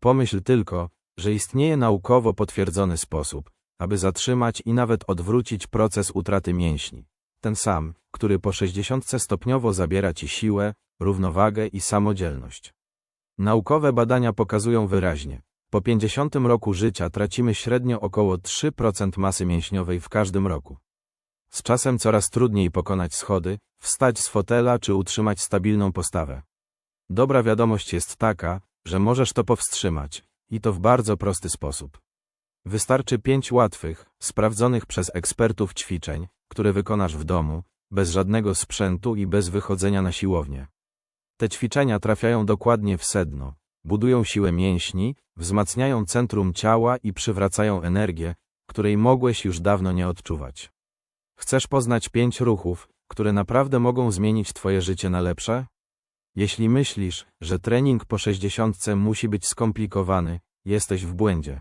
Pomyśl tylko, że istnieje naukowo potwierdzony sposób, aby zatrzymać i nawet odwrócić proces utraty mięśni. Ten sam, który po 60 stopniowo zabiera ci siłę, równowagę i samodzielność. Naukowe badania pokazują wyraźnie, po 50 roku życia tracimy średnio około 3% masy mięśniowej w każdym roku. Z czasem coraz trudniej pokonać schody, wstać z fotela czy utrzymać stabilną postawę. Dobra wiadomość jest taka, że możesz to powstrzymać, i to w bardzo prosty sposób. Wystarczy pięć łatwych, sprawdzonych przez ekspertów ćwiczeń, które wykonasz w domu, bez żadnego sprzętu i bez wychodzenia na siłownię. Te ćwiczenia trafiają dokładnie w sedno, budują siłę mięśni, wzmacniają centrum ciała i przywracają energię, której mogłeś już dawno nie odczuwać. Chcesz poznać pięć ruchów, które naprawdę mogą zmienić Twoje życie na lepsze? Jeśli myślisz, że trening po 60 musi być skomplikowany, jesteś w błędzie.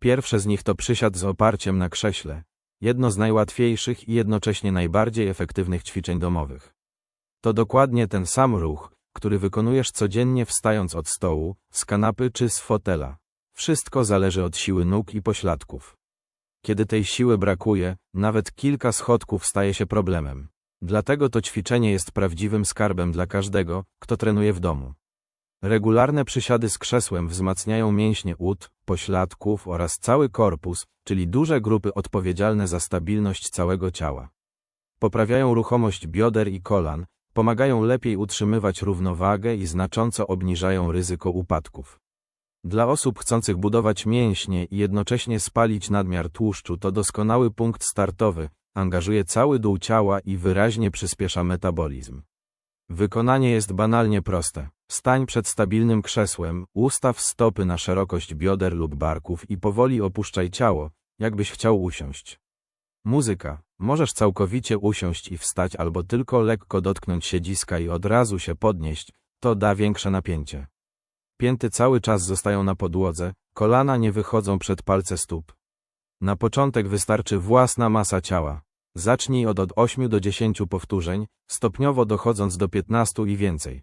Pierwsze z nich to przysiad z oparciem na krześle, jedno z najłatwiejszych i jednocześnie najbardziej efektywnych ćwiczeń domowych. To dokładnie ten sam ruch, który wykonujesz codziennie wstając od stołu, z kanapy czy z fotela. Wszystko zależy od siły nóg i pośladków. Kiedy tej siły brakuje, nawet kilka schodków staje się problemem. Dlatego to ćwiczenie jest prawdziwym skarbem dla każdego, kto trenuje w domu. Regularne przysiady z krzesłem wzmacniają mięśnie ud, pośladków oraz cały korpus, czyli duże grupy odpowiedzialne za stabilność całego ciała. Poprawiają ruchomość bioder i kolan, pomagają lepiej utrzymywać równowagę i znacząco obniżają ryzyko upadków. Dla osób chcących budować mięśnie i jednocześnie spalić nadmiar tłuszczu to doskonały punkt startowy, angażuje cały dół ciała i wyraźnie przyspiesza metabolizm. Wykonanie jest banalnie proste. Stań przed stabilnym krzesłem, ustaw stopy na szerokość bioder lub barków i powoli opuszczaj ciało, jakbyś chciał usiąść. Muzyka. Możesz całkowicie usiąść i wstać albo tylko lekko dotknąć siedziska i od razu się podnieść, to da większe napięcie. Pięty cały czas zostają na podłodze, kolana nie wychodzą przed palce stóp. Na początek wystarczy własna masa ciała. Zacznij od od 8 do 10 powtórzeń, stopniowo dochodząc do 15 i więcej.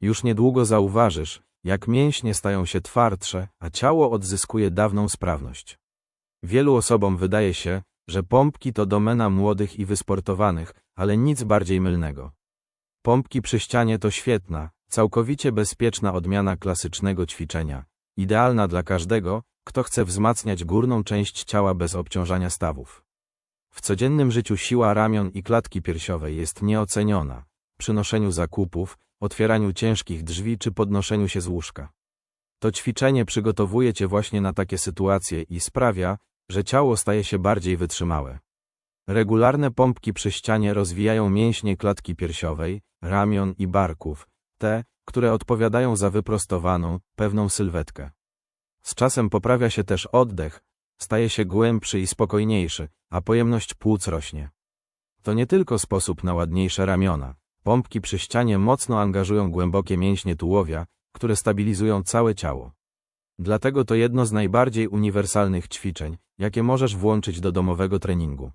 Już niedługo zauważysz, jak mięśnie stają się twardsze, a ciało odzyskuje dawną sprawność. Wielu osobom wydaje się, że pompki to domena młodych i wysportowanych, ale nic bardziej mylnego. Pompki przy ścianie to świetna, całkowicie bezpieczna odmiana klasycznego ćwiczenia, idealna dla każdego, kto chce wzmacniać górną część ciała bez obciążania stawów. W codziennym życiu siła ramion i klatki piersiowej jest nieoceniona, przy noszeniu zakupów, otwieraniu ciężkich drzwi czy podnoszeniu się z łóżka. To ćwiczenie przygotowuje cię właśnie na takie sytuacje i sprawia, że ciało staje się bardziej wytrzymałe. Regularne pompki przy ścianie rozwijają mięśnie klatki piersiowej, ramion i barków, te, które odpowiadają za wyprostowaną, pewną sylwetkę. Z czasem poprawia się też oddech, staje się głębszy i spokojniejszy, a pojemność płuc rośnie. To nie tylko sposób na ładniejsze ramiona. Pompki przy ścianie mocno angażują głębokie mięśnie tułowia, które stabilizują całe ciało. Dlatego to jedno z najbardziej uniwersalnych ćwiczeń, jakie możesz włączyć do domowego treningu.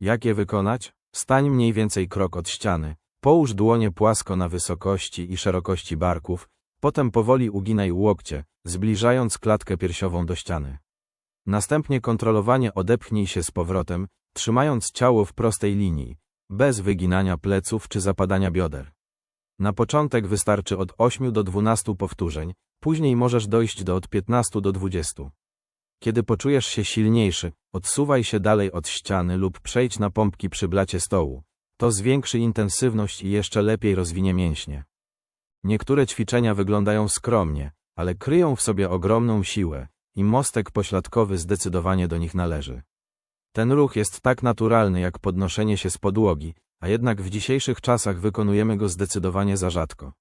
Jak je wykonać? Stań mniej więcej krok od ściany, połóż dłonie płasko na wysokości i szerokości barków, potem powoli uginaj łokcie, zbliżając klatkę piersiową do ściany. Następnie kontrolowanie odepchnij się z powrotem, trzymając ciało w prostej linii, bez wyginania pleców czy zapadania bioder. Na początek wystarczy od 8 do 12 powtórzeń, później możesz dojść do od 15 do 20. Kiedy poczujesz się silniejszy, odsuwaj się dalej od ściany lub przejdź na pompki przy blacie stołu. To zwiększy intensywność i jeszcze lepiej rozwinie mięśnie. Niektóre ćwiczenia wyglądają skromnie, ale kryją w sobie ogromną siłę i mostek pośladkowy zdecydowanie do nich należy. Ten ruch jest tak naturalny jak podnoszenie się z podłogi, a jednak w dzisiejszych czasach wykonujemy go zdecydowanie za rzadko.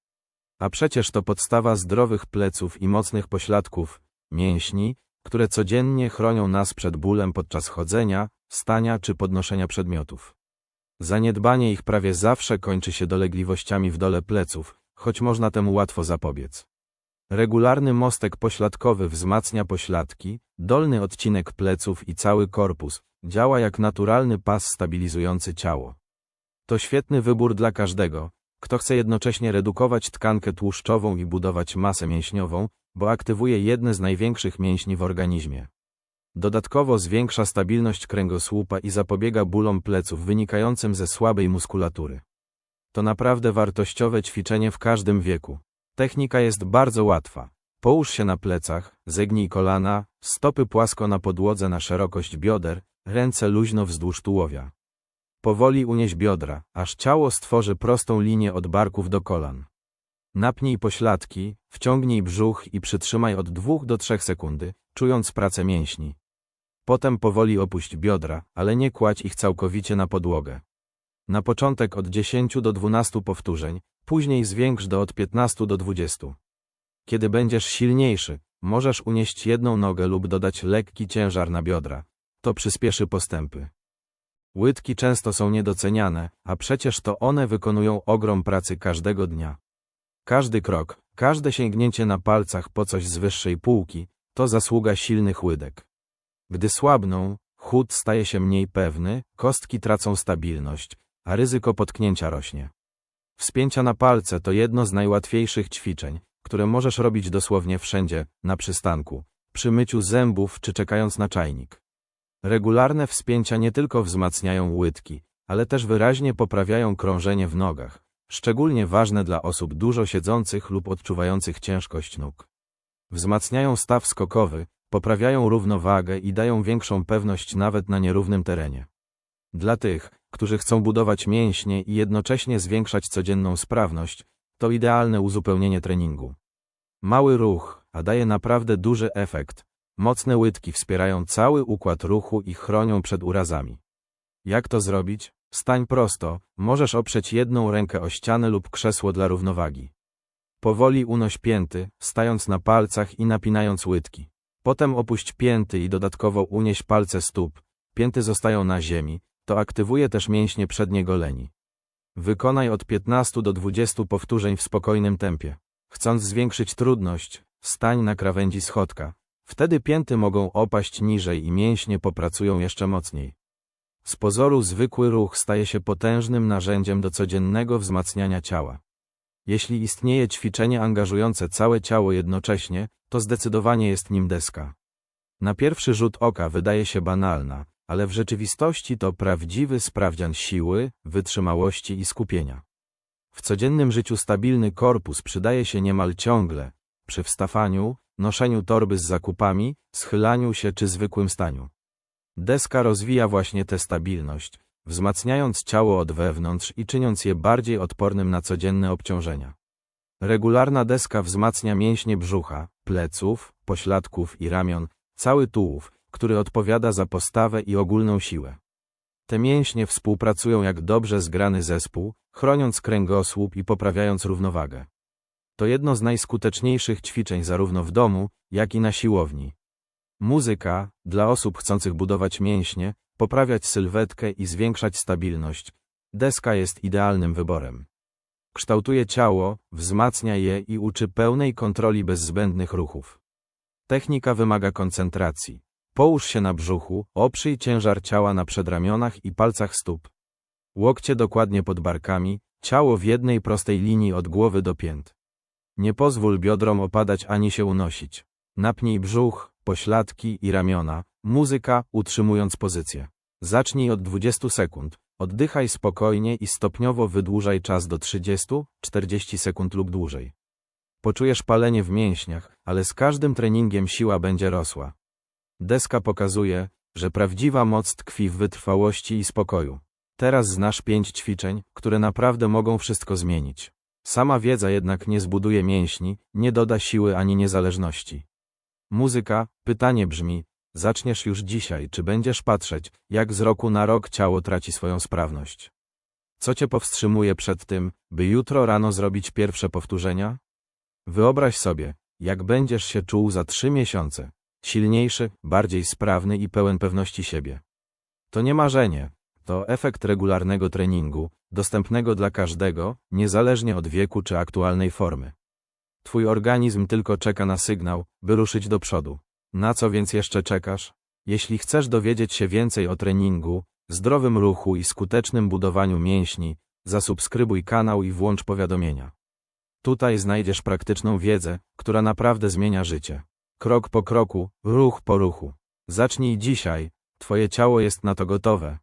A przecież to podstawa zdrowych pleców i mocnych pośladków, mięśni, które codziennie chronią nas przed bólem podczas chodzenia, stania czy podnoszenia przedmiotów. Zaniedbanie ich prawie zawsze kończy się dolegliwościami w dole pleców, choć można temu łatwo zapobiec. Regularny mostek pośladkowy wzmacnia pośladki, dolny odcinek pleców i cały korpus, działa jak naturalny pas stabilizujący ciało. To świetny wybór dla każdego, kto chce jednocześnie redukować tkankę tłuszczową i budować masę mięśniową, bo aktywuje jedne z największych mięśni w organizmie. Dodatkowo zwiększa stabilność kręgosłupa i zapobiega bólom pleców wynikającym ze słabej muskulatury. To naprawdę wartościowe ćwiczenie w każdym wieku. Technika jest bardzo łatwa. Połóż się na plecach, zegnij kolana, stopy płasko na podłodze na szerokość bioder, ręce luźno wzdłuż tułowia. Powoli unieś biodra, aż ciało stworzy prostą linię od barków do kolan. Napnij pośladki, wciągnij brzuch i przytrzymaj od 2 do 3 sekundy, czując pracę mięśni. Potem powoli opuść biodra, ale nie kładź ich całkowicie na podłogę. Na początek od 10 do 12 powtórzeń, później zwiększ do od 15 do 20. Kiedy będziesz silniejszy, możesz unieść jedną nogę lub dodać lekki ciężar na biodra. To przyspieszy postępy. Łydki często są niedoceniane, a przecież to one wykonują ogrom pracy każdego dnia. Każdy krok, każde sięgnięcie na palcach po coś z wyższej półki, to zasługa silnych łydek. Gdy słabną, chód staje się mniej pewny, kostki tracą stabilność, a ryzyko potknięcia rośnie. Wspięcia na palce to jedno z najłatwiejszych ćwiczeń, które możesz robić dosłownie wszędzie, na przystanku, przy myciu zębów czy czekając na czajnik. Regularne wspięcia nie tylko wzmacniają łydki, ale też wyraźnie poprawiają krążenie w nogach, szczególnie ważne dla osób dużo siedzących lub odczuwających ciężkość nóg. Wzmacniają staw skokowy, poprawiają równowagę i dają większą pewność nawet na nierównym terenie. Dla tych, którzy chcą budować mięśnie i jednocześnie zwiększać codzienną sprawność, to idealne uzupełnienie treningu. Mały ruch, a daje naprawdę duży efekt. Mocne łydki wspierają cały układ ruchu i chronią przed urazami. Jak to zrobić? Stań prosto, możesz oprzeć jedną rękę o ścianę lub krzesło dla równowagi. Powoli unoś pięty, stając na palcach i napinając łydki. Potem opuść pięty i dodatkowo unieś palce stóp. Pięty zostają na ziemi, to aktywuje też mięśnie przednie goleni. Wykonaj od 15 do 20 powtórzeń w spokojnym tempie. Chcąc zwiększyć trudność, stań na krawędzi schodka. Wtedy pięty mogą opaść niżej i mięśnie popracują jeszcze mocniej. Z pozoru zwykły ruch staje się potężnym narzędziem do codziennego wzmacniania ciała. Jeśli istnieje ćwiczenie angażujące całe ciało jednocześnie, to zdecydowanie jest nim deska. Na pierwszy rzut oka wydaje się banalna, ale w rzeczywistości to prawdziwy sprawdzian siły, wytrzymałości i skupienia. W codziennym życiu stabilny korpus przydaje się niemal ciągle, przy wstawaniu, noszeniu torby z zakupami, schylaniu się czy zwykłym staniu. Deska rozwija właśnie tę stabilność, wzmacniając ciało od wewnątrz i czyniąc je bardziej odpornym na codzienne obciążenia. Regularna deska wzmacnia mięśnie brzucha, pleców, pośladków i ramion, cały tułów, który odpowiada za postawę i ogólną siłę. Te mięśnie współpracują jak dobrze zgrany zespół, chroniąc kręgosłup i poprawiając równowagę. To jedno z najskuteczniejszych ćwiczeń zarówno w domu, jak i na siłowni. Muzyka, dla osób chcących budować mięśnie, poprawiać sylwetkę i zwiększać stabilność, deska jest idealnym wyborem. Kształtuje ciało, wzmacnia je i uczy pełnej kontroli bez zbędnych ruchów. Technika wymaga koncentracji. Połóż się na brzuchu, oprzyj ciężar ciała na przedramionach i palcach stóp. Łokcie dokładnie pod barkami, ciało w jednej prostej linii od głowy do pięt. Nie pozwól biodrom opadać ani się unosić. Napnij brzuch, pośladki i ramiona, muzyka, utrzymując pozycję. Zacznij od 20 sekund, oddychaj spokojnie i stopniowo wydłużaj czas do 30-40 sekund lub dłużej. Poczujesz palenie w mięśniach, ale z każdym treningiem siła będzie rosła. Deska pokazuje, że prawdziwa moc tkwi w wytrwałości i spokoju. Teraz znasz pięć ćwiczeń, które naprawdę mogą wszystko zmienić. Sama wiedza jednak nie zbuduje mięśni, nie doda siły ani niezależności. Muzyka, pytanie brzmi, zaczniesz już dzisiaj, czy będziesz patrzeć, jak z roku na rok ciało traci swoją sprawność? Co cię powstrzymuje przed tym, by jutro rano zrobić pierwsze powtórzenia? Wyobraź sobie, jak będziesz się czuł za trzy miesiące. Silniejszy, bardziej sprawny i pełen pewności siebie. To nie marzenie, to efekt regularnego treningu, dostępnego dla każdego, niezależnie od wieku czy aktualnej formy. Twój organizm tylko czeka na sygnał, by ruszyć do przodu. Na co więc jeszcze czekasz? Jeśli chcesz dowiedzieć się więcej o treningu, zdrowym ruchu i skutecznym budowaniu mięśni, zasubskrybuj kanał i włącz powiadomienia. Tutaj znajdziesz praktyczną wiedzę, która naprawdę zmienia życie. Krok po kroku, ruch po ruchu. Zacznij dzisiaj, twoje ciało jest na to gotowe.